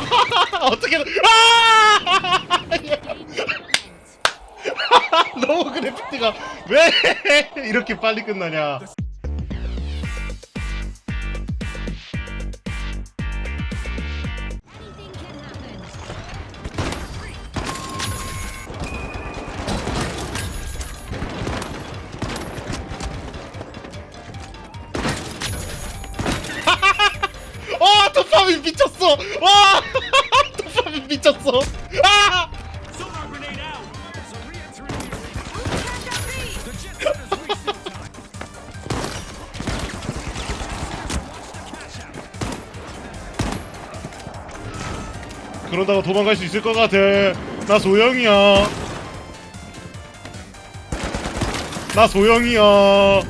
잠깐 어떻게 아! 너무 그래피티가 왜 이렇게 빨리 끝나냐 도파민 미쳤어 와 도파민 미쳤어 아 Sonar grenade out! Zaria 3 Catch up B. The jet set is reset time. 그러다가 도망갈 수 있을 것 같아 나 소영이야 나 소영이야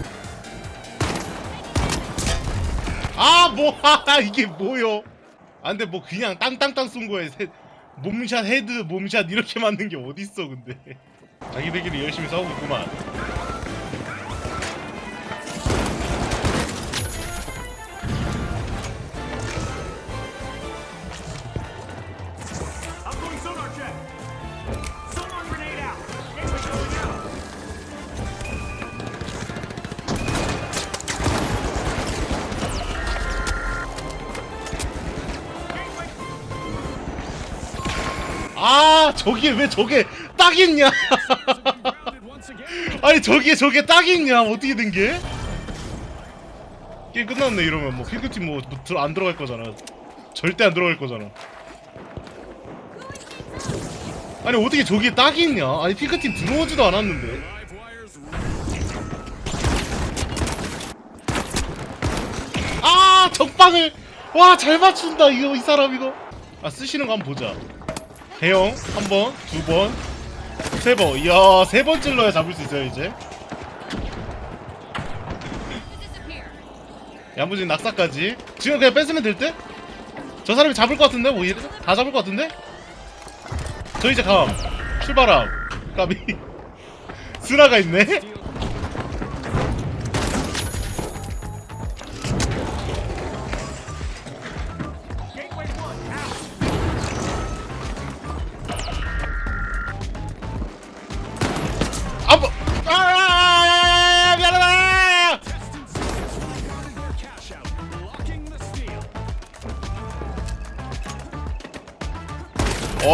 아 뭐야 이게 뭐요? 아 근데 뭐 그냥 땅땅땅 쏜 거에 세- 몸샷 헤드 몸샷 이렇게 맞는 게 어딨어 근데. 자기들끼리 열심히 싸우고 있구만 저게 왜 저게 딱 있냐. 아니 저기에 저게 딱 있냐? 어떻게 된 게? 게임 끝났네 이러면. 뭐 핑크팀 뭐안 들어갈 거잖아. 절대 안 들어갈 거잖아. 아니 어떻게 저기에 딱이 있냐? 아니 핑크팀 들어오지도 않았는데. 아 적방을. 와 잘 맞춘다 이거 이 사람 이거. 아 쓰시는 거 한번 보자 대형 한 번 두 번 세 번 이야 세 번 찔러야 잡을 수 있어요 이제. 야무진 낙사까지 지금 그냥 뺏으면 될 듯? 저 사람이 잡을 것 같은데 뭐 이래? 다 잡을 것 같은데? 저 이제 감 출발함 까비 스나가 있네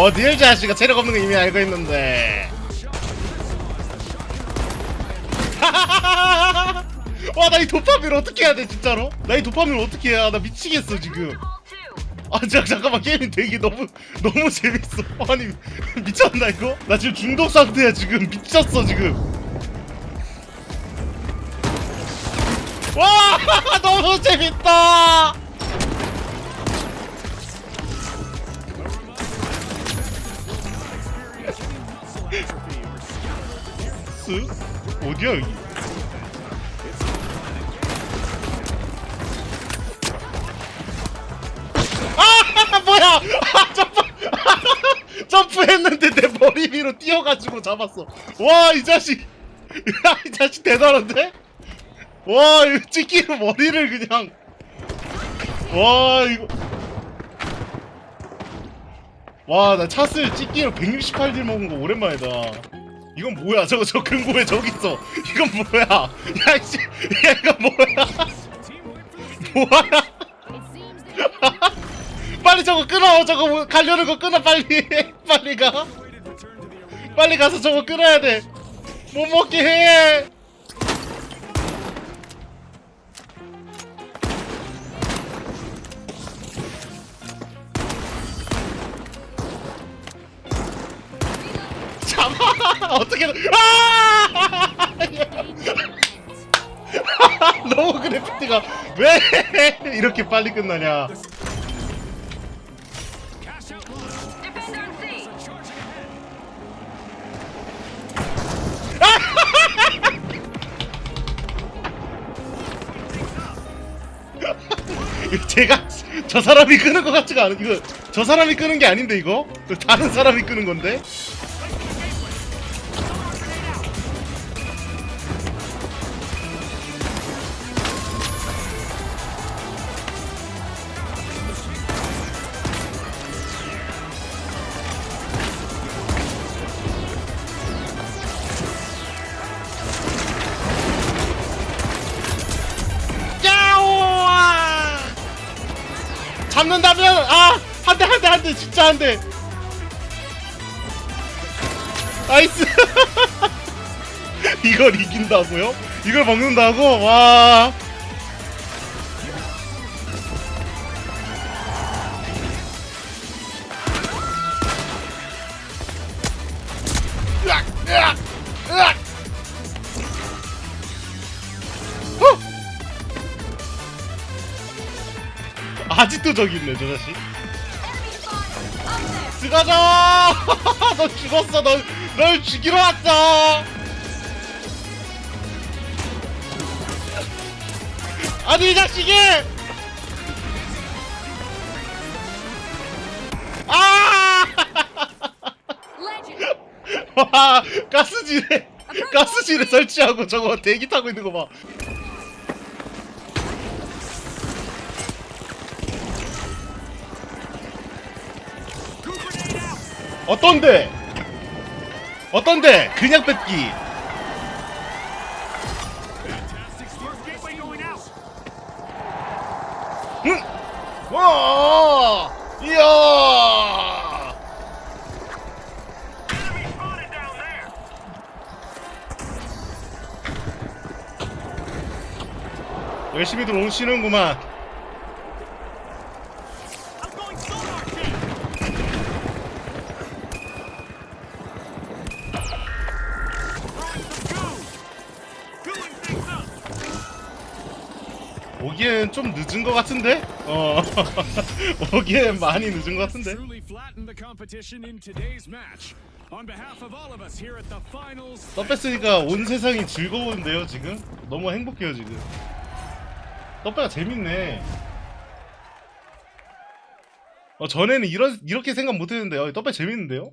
어딜 자식아 체력 없는 거 이미 알고 있는데 와 나 이 도파민을 어떻게 해야 돼 진짜로? 나 이 도파민을 어떻게 해야 나 미치겠어 지금. 아 잠, 잠깐만 게임이 되게 너무 너무 재밌어 아니 미쳤나 이거? 나 지금 중독 상태야 지금 미쳤어 지금 와 너무 재밌다 스? 어디야 여기? 아 뭐야? 아 점프! 점프했는데 내 머리 위로 뛰어가지고 잡았어. 와 이 자식! 야 이 자식 대단한데? 와 이거 찍기로 머리를 그냥. 와 이거. 와 나 차슬 찍기로 168딜 먹은 거 오랜만이다 이건 뭐야? 저거 저 금고 왜 저기 있어. 이건 뭐야? 야 이씨. 야 이거 뭐야. 뭐야? 빨리 저거 끊어. 저거 뭐 가려는 거 끊어. 빨리. 빨리 가. 빨리 가서 저거 끊어야 돼 못 먹게 해 어떻게 아! 너무 그래피티가. 왜 이렇게 빨리 끝나냐? 제가 저 사람이 끄는 것 같지가 않은 이거 저 사람이 끄는 게 아닌데 이거? 다른 사람이 끄는 건데 잡는다면 아 한대 한대 한대 진짜 한 대. 나이스. 이걸 이긴다고요? 이걸 먹는다고? 와. 아직도 저기 있네 저 자식. 들어가자! 너 죽었어. 널, 널 죽이러 왔어 아니 이 자식이! 아. 와 가스질에 가스질에 설치하고 저거 대기 타고 있는 거 봐 어떤데 어떤데 그냥 뺏기. 응! 와! 이야! Enemy spotted down there. 열심히 들어오시는구만. 오기엔 좀 늦은 것 같은데? 어. 오기엔 많이 늦은 것 같은데? Truly flattened the competition in today's match. On behalf of all of us here at the finals, 더 뺐으니까 온 세상이 즐거운데요, 지금? 너무 행복해요, 지금. 떡배가 재밌네. 어, 전에는 이런, 이렇게 생각 못 했는데, 요 떡배 재밌는데요?